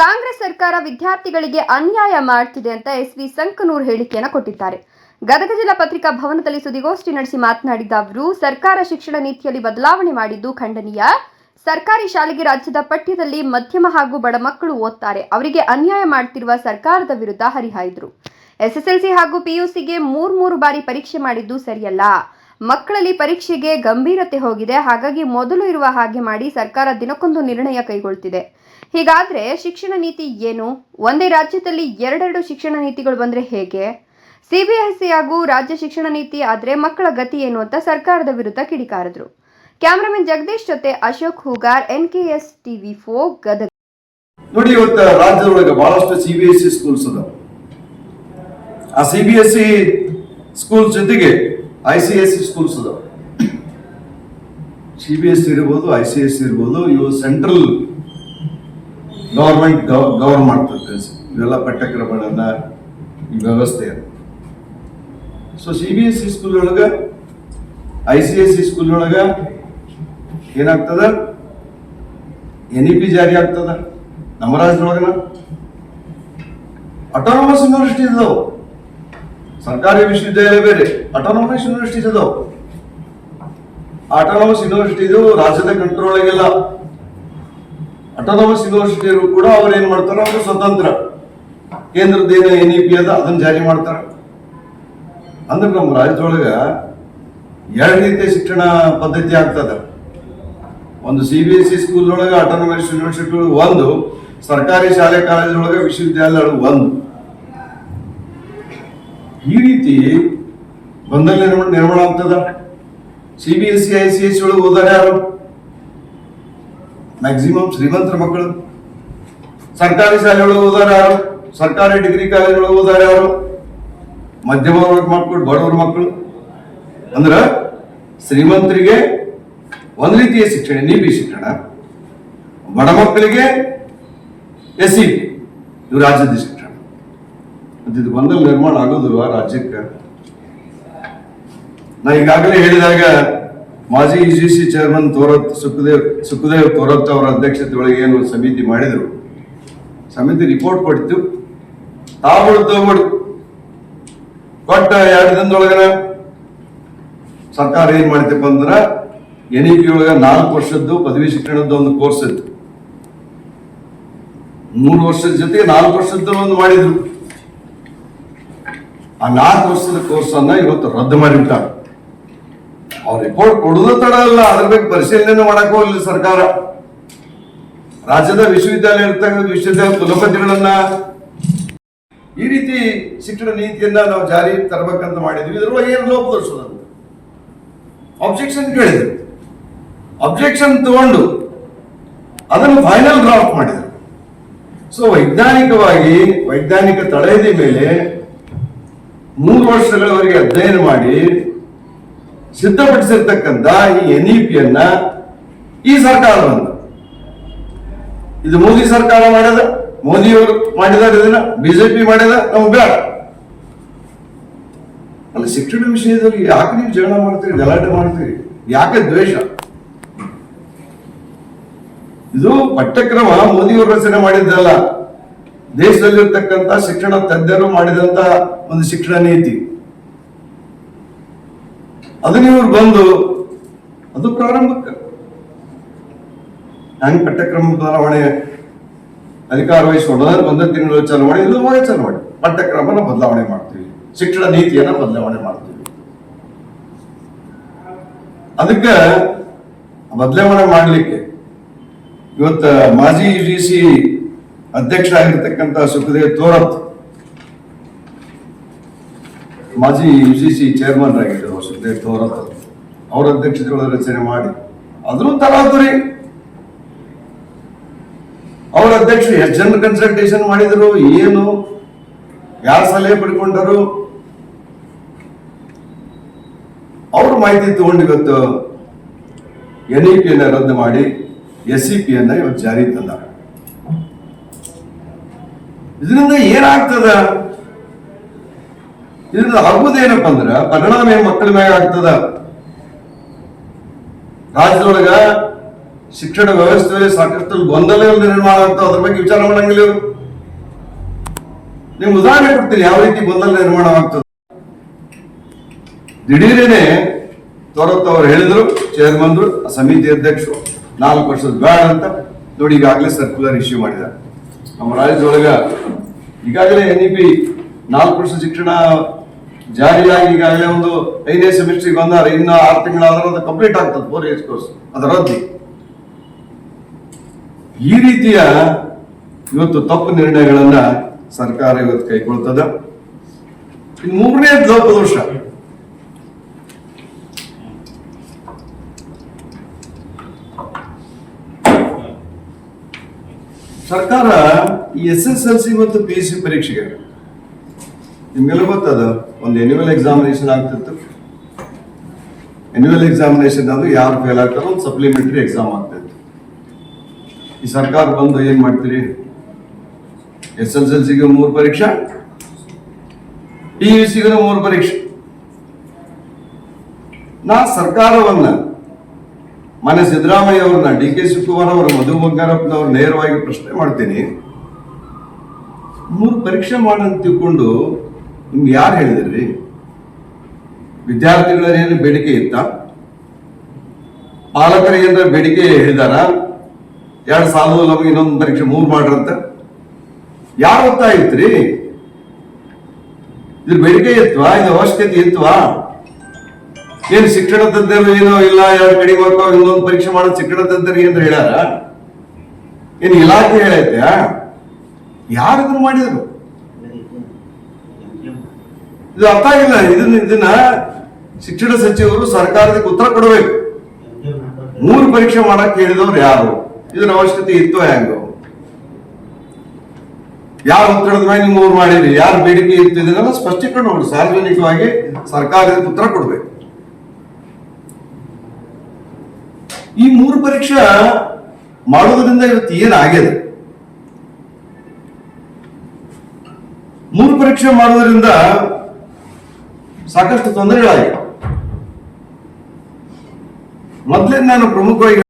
ಕಾಂಗ್ರೆಸ್ ಸರ್ಕಾರ ವಿದ್ಯಾರ್ಥಿಗಳಿಗೆ ಅನ್ಯಾಯ ಮಾಡ್ತಿದೆ ಅಂತ ಎಸ್ ವಿ ಸಂಕನೂರ್ ಹೇಳಿಕೆಯನ್ನು ಕೊಟ್ಟಿದ್ದಾರೆ. ಗದಗ ಜಿಲ್ಲಾ ಪತ್ರಿಕಾ ಭವನದಲ್ಲಿ ಸುದ್ದಿಗೋಷ್ಠಿ ನಡೆಸಿ ಮಾತನಾಡಿದ ಅವರು, ಸರ್ಕಾರ ಶಿಕ್ಷಣ ನೀತಿಯಲ್ಲಿ ಬದಲಾವಣೆ ಮಾಡಿದ್ದು ಖಂಡನೀಯ. ಸರ್ಕಾರಿ ಶಾಲೆಗೆ ರಾಜ್ಯದ ಪಠ್ಯದಲ್ಲಿ ಮಧ್ಯಮ ಹಾಗೂ ಬಡ ಮಕ್ಕಳು ಓದ್ತಾರೆ. ಅವರಿಗೆ ಅನ್ಯಾಯ ಮಾಡ್ತಿರುವ ಸರ್ಕಾರದ ವಿರುದ್ಧ ಹರಿಹಾಯ್ದರು. ಎಸ್ಎಸ್ಎಲ್ಸಿ ಹಾಗೂ ಪಿಯುಸಿಗೆ ಮೂರ್ ಮೂರು ಬಾರಿ ಪರೀಕ್ಷೆ ಮಾಡಿದ್ದು ಸರಿಯಲ್ಲ. ಮಕ್ಕಳಲ್ಲಿ ಪರೀಕ್ಷೆಗೆ ಗಂಭೀರತೆ ಹೋಗಿದೆ. ಹಾಗಾಗಿ ಮೊದಲು ಇರುವ ಹಾಗೆ ಮಾಡಿ ಸರ್ಕಾರ ದಿನಕ್ಕೊಂದು ನಿರ್ಣಯ ಕೈಗೊಳ್ತಿದೆ. ಹೀಗಾದ್ರೆ ಶಿಕ್ಷಣ ನೀತಿ ಏನು? ಒಂದೇ ರಾಜ್ಯದಲ್ಲಿ ಎರಡೆರಡು ಶಿಕ್ಷಣ ನೀತಿಗಳು ಬಂದ್ರೆ ಹೇಗೆ? ಸಿಬಿಎಸ್ಇ ಹಾಗೂ ರಾಜ್ಯ ಶಿಕ್ಷಣ ನೀತಿ ಆದ್ರೆ ಮಕ್ಕಳ ಗತಿ ಏನು ಅಂತ ಸರ್ಕಾರದ ವಿರುದ್ಧ ಕಿಡಿಕಾರಿದ್ರು. ಕ್ಯಾಮರಾಮನ್ ಜಗದೀಶ್ ಜೊತೆ ಅಶೋಕ್ ಹೂಗಾರ್ ಎಸ್ ಟಿವಿ ಫೋ ಗದಗ. ನೋಡಿ, ಇವತ್ತು ರಾಜ್ಯದೊಳಗೆ ಬಹಳಷ್ಟು ಸಿ ಬಿ ಎಸ್ ಸ್ಕೂಲ್ಸ್ ಅದಾವ. ಆ ಸಿ ಬಿ ಸ್ಕೂಲ್ ಜೊತೆಗೆ I C S C schools ಅದಾವ. ಸಿ ಬಿ ಎಸ್ ಸಿ ಇರ್ಬೋದು ಐ ಸಿ ಎಸ್ ಸಿ ಇರ್ಬೋದು ಇವು ಸೆಂಟ್ರಲ್ ಗವರ್ಮೆಂಟ್ ಗವರ್ನ್ ಮಾಡ್ತದೆ ಇವೆಲ್ಲ ಪಠ್ಯಕ್ರಮಗಳನ್ನ ಈ ವ್ಯವಸ್ಥೆ so C B S C school ಒಳಗ I C S C school ಒಳಗ ಏನಾಗ್ತದ? ಎನ್ ಇ ಪಿ ಜಾರಿ ಆಗ್ತದ. ನಮ್ಮ ರಾಜ್ಯದೊಳಗನ. ಅಟಾನಮಸ್ ಯೂನಿವರ್ಸಿಟಿ ಇದಾವ ಸರ್ಕಾರಿ ವಿಶ್ವವಿದ್ಯಾಲಯ ಬೇರೆ. ಅಟಾನಮಸ್ ಯೂನಿವರ್ಸಿಟೀಸ್ ಇದಾವ ಅಟೋನಮಸ್ ಯೂನಿವರ್ಸಿಟಿ ಇದು ರಾಜ್ಯದ ಕಂಟ್ರೋಲ್ ಆಗಿಲ್ಲ. ಅಟಾನಮಸ್ ಯೂನಿವರ್ಸಿಟಿ ಕೂಡ ಅವ್ರು ಏನ್ ಮಾಡ್ತಾರೆ ಅವರು ಸ್ವತಂತ್ರ. ಕೇಂದ್ರದ ಏನು ಎನ್ ಇ ಪಿ ಅದ, ಅದನ್ನ ಜಾರಿ ಮಾಡ್ತಾರ. ಅಂದ್ರೆ ನಮ್ಮ ರಾಜ್ಯದೊಳಗ ಎರಡು ರೀತಿಯ ಶಿಕ್ಷಣ ಪದ್ಧತಿ ಆಗ್ತದ ಒಂದು C B S C school ಒಳಗೆ ಅಟೋನಮಸ್ ಯೂನಿವರ್ಸಿಟಿ ಒಂದು, ಸರ್ಕಾರಿ ಶಾಲೆ ಕಾಲೇಜ್ ಒಳಗೆ ವಿಶ್ವವಿದ್ಯಾಲಯ ಒಂದು. ಈ ರೀತಿ ಗೊಂದಲ ನಿರ್ಮಾಣ ನಿರ್ಮಾಣ ಆಗ್ತದ? C B S C I C S ಒಳಗೆ ಓದಾರ ಯಾರು? ಮ್ಯಾಕ್ಸಿಮಮ್ ಶ್ರೀಮಂತರ ಮಕ್ಕಳು. ಸರ್ಕಾರಿ ಶಾಲೆಗಳು ಓದಾರ ಯಾರು? ಸರ್ಕಾರಿ ಡಿಗ್ರಿ ಕಾಲೇಜ್ ಒಳಗೆ ಓದಾರ ಯಾರು? ಮಧ್ಯಮ ವರ್ಗದ ಮಕ್ಕಳು ಬಡವರ ಮಕ್ಕಳು. ಅಂದ್ರ ಶ್ರೀಮಂತರಿಗೆ ಒಂದ್ ರೀತಿಯ ಶಿಕ್ಷಣ ನೀಬಿ ಶಿಕ್ಷಣ. ಬಡ ಮಕ್ಕಳಿಗೆ ಎಸ್ ಸಿ ಇವು ರಾಜ್ಯದ ಶಿಕ್ಷಣ ಮತ್ತೆ ಇದು ಗೊಂದಲ ನಿರ್ಮಾಣ ಆಗೋದಿಲ್ವಾ ರಾಜ್ಯಕ್ಕೆ. ನಾ ಈಗಾಗಲೇ ಹೇಳಿದಾಗ ಮಾಜಿ U G C chairman Thorat Sukhdev Sukhdev Thorat ಅವರ ಅಧ್ಯಕ್ಷತೆ ಒಳಗೆ ಏನು ಸಮಿತಿ ಮಾಡಿದ್ರು. ಸಮಿತಿ ರಿಪೋರ್ಟ್ ಕೊಡ್ತು. ತಾವು ತಗೊಂಡು ಕೊಟ್ಟ ಎರಡು ದಿನದೊಳಗನ ಸರ್ಕಾರ ಏನ್ ಮಾಡಿತಪ್ಪ ಅಂದ್ರ ಎನ್ ಇ ಪಿ ಒಳಗ ನಾಲ್ಕು ವರ್ಷದ್ದು ಪದವಿ ಶಿಕ್ಷಣದ ಒಂದು ಕೋರ್ಸ್ ಇತ್ತು. ಮೂರು ವರ್ಷದ ಜೊತೆಗೆ ನಾಲ್ಕು ವರ್ಷದ್ದು ಒಂದು ಮಾಡಿದ್ರು. ಆ ನಾಲ್ಕು ವರ್ಷದ ಕೋರ್ಸ್ ಅನ್ನ ಇವತ್ತು ರದ್ದು ಮಾಡಿಬಿಟ್ಟಾರೆ. ಅವ್ರ ರಿಪೋರ್ಟ್ ಕೊಡುದು ತಡ ಅಲ್ಲ ಅದ್ರ ಬಗ್ಗೆ ಪರಿಶೀಲನೆ ಮಾಡಕ್ ಸರ್ಕಾರ. ರಾಜ್ಯದ ವಿಶ್ವವಿದ್ಯಾಲಯ ಇರ್ತಕ್ಕಂಥ ವಿಶ್ವವಿದ್ಯಾಲಯ ಕುಲಪತಿಗಳನ್ನ ಈ ರೀತಿ ಶಿಕ್ಷಣ ನೀತಿಯನ್ನ ನಾವು ಜಾರಿ ತರಬೇಕಂತ ಮಾಡಿದ್ವಿ. ಇದ್ರೊಳಗೆ ಏನು ತೋರಿಸೋದಂತ ಅಬ್ಜೆಕ್ಷನ್ ಕೇಳಿದ್ರು. ಅಬ್ಜೆಕ್ಷನ್ ತಗೊಂಡು ಅದನ್ನು ಫೈನಲ್ ಡ್ರಾಫ್ಟ್ ಮಾಡಿದ್ರು. ಸೊ ವೈಜ್ಞಾನಿಕವಾಗಿ, ವೈಜ್ಞಾನಿಕ ತಳಹದಿ ಮೇಲೆ ಮೂರು ವರ್ಷಗಳವರೆಗೆ ಅಧ್ಯಯನ ಮಾಡಿ ಸಿದ್ಧಪಡಿಸಿರ್ತಕ್ಕಂಥ ಈ ಎನ್ ಇ ಪಿಯನ್ನ ಈ ಸರ್ಕಾರ ಬಂದ ಇದು ಮೋದಿ ಸರ್ಕಾರ ಮಾಡಿದ, ಮೋದಿಯವರು ಮಾಡಿದಾರೆ ಇದನ್ನ ಬಿಜೆಪಿ ಮಾಡಿದ ನಾವು ಬೇಡ. ಅಲ್ಲ, ಶಿಕ್ಷಣ ವಿಷಯದಲ್ಲಿ ಯಾಕೆ ನೀವು ಜಗಳ ಮಾಡ್ತೀರಿ, ಗಲಾಟೆ ಮಾಡ್ತೀರಿ? ಯಾಕೆ ದ್ವೇಷ? ಇದು ಪಠ್ಯಕ್ರಮ ಮೋದಿಯವರು ರಚನೆ ಮಾಡಿದ್ದಲ್ಲ. ದೇಶದಲ್ಲಿರ್ತಕ್ಕಂಥ ಶಿಕ್ಷಣ ತಜ್ಞರು ಮಾಡಿದಂತ ಒಂದು ಶಿಕ್ಷಣ ನೀತಿ. ಅದನ್ನ ಇವ್ರು ಬಂದು, ಅದು ಪ್ರಾರಂಭಕ್ಕೆ. ಹ್ಯಾಂಗ್ ಪಠ್ಯಕ್ರಮ ಬದಲಾವಣೆ ಅಧಿಕಾರ ವಹಿಸಿಕೊಂಡು ಬಂದ ತಿಂಗಳು ಚಲಾವಣೆ ಇದು ಹೋಗಿ ಚಾಲು ಮಾಡಿ ಪಠ್ಯಕ್ರಮನ ಬದಲಾವಣೆ ಮಾಡ್ತೀವಿ. ಶಿಕ್ಷಣ ನೀತಿಯನ್ನ ಬದಲಾವಣೆ ಮಾಡ್ತೀವಿ. ಅದಕ್ಕೆ ಬದಲಾವಣೆ ಮಾಡಲಿಕ್ಕೆ ಇವತ್ತು ಮಾಜಿ ಯು ಸಿ ಅಧ್ಯಕ್ಷರಾಗಿರ್ತಕ್ಕಂಥ ಸುಖದೇವ್ ತೋರತ್ ಮಾಜಿ ಯು ಸಿ ಸಿ ಚೇರ್ಮನ್ ಆಗಿದ್ದರು ಸುಖದೇವ್ ತೋರತ್ ಅವರ. ಅಧ್ಯಕ್ಷತೆಯೊಳಗೆ ರಚನೆ ಮಾಡಿ ಅದ್ರೂ ತರಾತುರಿ ಅವರ ಅಧ್ಯಕ್ಷರು ಎಷ್ಟು ಜನ ಕನ್ಸಲ್ಟೇಷನ್ ಮಾಡಿದರು, ಏನು, ಯಾರ ಸಲಹೆ ಪಡ್ಕೊಂಡರು. ಅವ್ರ ಮಾಹಿತಿ ತಗೊಂಡು ಇವತ್ತು ಎನ್ ಇ ಪಿಯನ್ನ ರದ್ದು ಮಾಡಿ ಎಸ್ ಸಿ ಪಿಯನ್ನ ಇವತ್ತು ಜಾರಿ ತಂದ ಇದರಿಂದ ಏನಾಗ್ತದ? ಇದರಿಂದ ಆಗುದೇನಪ್ಪ ಅಂದ್ರ ಪರಿಣಾಮ ಏನ್ ಮಕ್ಕಳ ಮ್ಯಾಗ ಆಗ್ತದ. ರಾಜ್ಯದೊಳಗ ಶಿಕ್ಷಣ ವ್ಯವಸ್ಥೆಯಲ್ಲಿ ಸಾಕಷ್ಟು ಗೊಂದಲಗಳು ನಿರ್ಮಾಣ ಆಗ್ತದೆ. ಅದ್ರ ಬಗ್ಗೆ ವಿಚಾರ ಮಾಡಂಗಿಲ್ಲ ನೀವು ಉದಾಹರಣೆ ಕೊಡ್ತೀನಿ, ಯಾವ ರೀತಿ ಗೊಂದಲ ನಿರ್ಮಾಣ ಆಗ್ತದೆ. ದಿಢೀರೇನೆ ತೋರತ್ ಅವ್ರು ಹೇಳಿದ್ರು ಚೇರ್ಮನ್ರು ಸಮಿತಿ ಅಧ್ಯಕ್ಷರು, ನಾಲ್ಕು ವರ್ಷದ ಬ್ಯಾಡ್ ಅಂತ ನೋಡಿ ಈಗಾಗಲೇ ಸರ್ಕ್ಯುಲರ್ ಇಶ್ಯೂ ಮಾಡಿದ್ದಾರೆ. ನಮ್ಮ ರಾಜ್ಯದೊಳಗ ಈಗಾಗಲೇ ಎನ್ ಇ ಪಿ ನಾಲ್ಕು ವರ್ಷ ಶಿಕ್ಷಣ ಜಾರಿಯಾಗಿ ಈಗಾಗಲೇ ಒಂದು ಐದನೇ ಸೆಮಿಸ್ಟರ್ ಬಂದಾರೆ. ಇನ್ನು ಆರು ತಿಂಗಳಾದ್ರೆ ಅದು ಕಂಪ್ಲೀಟ್ ಆಗ್ತದೆ ಫೋರ್ ಇಯರ್ಸ್ ಕೋರ್ಸ್ ಅದು ರದ್ದಿ ಈ ರೀತಿಯ ಇವತ್ತು ತಪ್ಪು ನಿರ್ಣಯಗಳನ್ನ ಸರ್ಕಾರ ಇವತ್ತು ಕೈಗೊಳ್ತದ. ಇನ್ನು ಮೂರನೇ ದೋಷ ಸರ್ಕಾರ ಎಸ್ ಎಸ್ ಎಲ್ ಸಿ ಮತ್ತು ಪಿ ಯು ಸಿ ಪರೀಕ್ಷೆಗೆ ನಿಮ್ಗೆಲ್ಲ ಗೊತ್ತದ? ಒಂದು ಎನ್ಯುವಲ್ ಎಕ್ಸಾಮಿನೇಷನ್ ಆಗ್ತಿತ್ತು. ಎನ್ಯುವಲ್ ಎಕ್ಸಾಮಿನೇಷನ್ ಅದು ಯಾರು ಫೇಲ್ ಆಗ್ತಾರೋ ಒಂದು ಸಪ್ಲಿಮೆಂಟರಿ ಎಕ್ಸಾಮ್ ಆಗ್ತಿತ್ತು. ಈ ಸರ್ಕಾರ ಬಂದು ಏನ್ ಮಾಡ್ತೀರಿ? ಎಸ್ ಎಲ್ ಎಲ್ ಸಿಗೆ ಮೂರು ಪರೀಕ್ಷೆ ಪಿ ಯು ಸಿಗೆ ಮೂರು ಪರೀಕ್ಷೆ. ನಾ ಸರ್ಕಾರವನ್ನ ಮನೆ ಸಿದ್ದರಾಮಯ್ಯ ಅವ್ರನ್ನ, ಡಿ ಕೆ ಶಿವಕುಮಾರ್ ಅವರ, ಮಧು ಬಂಗಾರಪ್ಪನವ್ರು ನೇರವಾಗಿ ಪ್ರಶ್ನೆ ಮಾಡ್ತೀನಿ. ಮೂರು ಪರೀಕ್ಷೆ ಮಾಡಂತ ತಿಳ್ಕೊಂಡು ನಿಮ್ಗೆ ಯಾರು ಹೇಳಿದ್ರಿ? ವಿದ್ಯಾರ್ಥಿಗಳ ಏನು ಬೇಡಿಕೆ ಇತ್ತ? ಪಾಲಕರ ಏನಾರ ಬೇಡಿಕೆ ಹೇಳಿದಾರ? ಎರಡು ಸಾಲು ನಮಗೆ ಇನ್ನೊಂದು ಪರೀಕ್ಷೆ ಮೂರು ಮಾಡ್ರಂತ? ಯಾರು ಒತ್ತಾಯ ಇತ್ರಿ? ಇದ್ರ ಬೇಡಿಕೆ ಇತ್ವಾ? ಇದು ಅವಶ್ಯಕತೆ ಇತ್ವಾ? ಏನು ಶಿಕ್ಷಣ ತಜ್ಞರು ಏನೋ ಇಲ್ಲ ಎರಡು ಕಡಿಮೆ ಹೋಗ್ತಾವ ಇನ್ನೊಂದು ಪರೀಕ್ಷೆ ಮಾಡೋದು ಶಿಕ್ಷಣ ತಜ್ಞರಿಗೆ ಅಂದ್ರೆ ಹೇಳ್ಯಾರ? ಏನ್ ಇಲಾಖೆ ಹೇಳೈತೆ ಯಾರು ಇದನ್ನ ಮಾಡಿದ್ರು ಇದು ಅರ್ಥ ಆಗಿಲ್ಲ. ಇದನ್ನ ಇದನ್ನ ಶಿಕ್ಷಣ ಸಚಿವರು ಸರ್ಕಾರದಕ್ಕೆ ಉತ್ತರ ಕೊಡಬೇಕು. ಮೂರು ಪರೀಕ್ಷೆ ಮಾಡಕ್ ಹೇಳಿದವ್ರು ಯಾರು? ಇದನ್ನ ಅವಶ್ಯಕತೆ ಇತ್ತು ಹೆಂಗು? ಯಾರು ಒತ್ತಡದ ಮೇಲೆ ನೀವು ಮೂರು ಮಾಡಿದ್ರಿ ಯಾರು ಬೇಡಿಕೆ ಇತ್ತು ಇದನ್ನೆಲ್ಲ ಸ್ಪಷ್ಟೀಕರಣ ಮಾಡಿ ಸಾರ್ವಜನಿಕವಾಗಿ ಸರ್ಕಾರಕ್ಕೆ ಉತ್ತರ ಕೊಡ್ಬೇಕು. ಈ ಮೂರು ಪರೀಕ್ಷೆ ಮಾಡೋದ್ರಿಂದ ಇವತ್ತು ಏನಾಗಿದೆ? ಮೂರು ಪರೀಕ್ಷೆ ಮಾಡೋದ್ರಿಂದ ಸಾಕಷ್ಟು ತೊಂದರೆಗಳಾಗಿವೆ ಮೊದಲೇ ನಾನು ಪ್ರಮುಖವಾಗಿ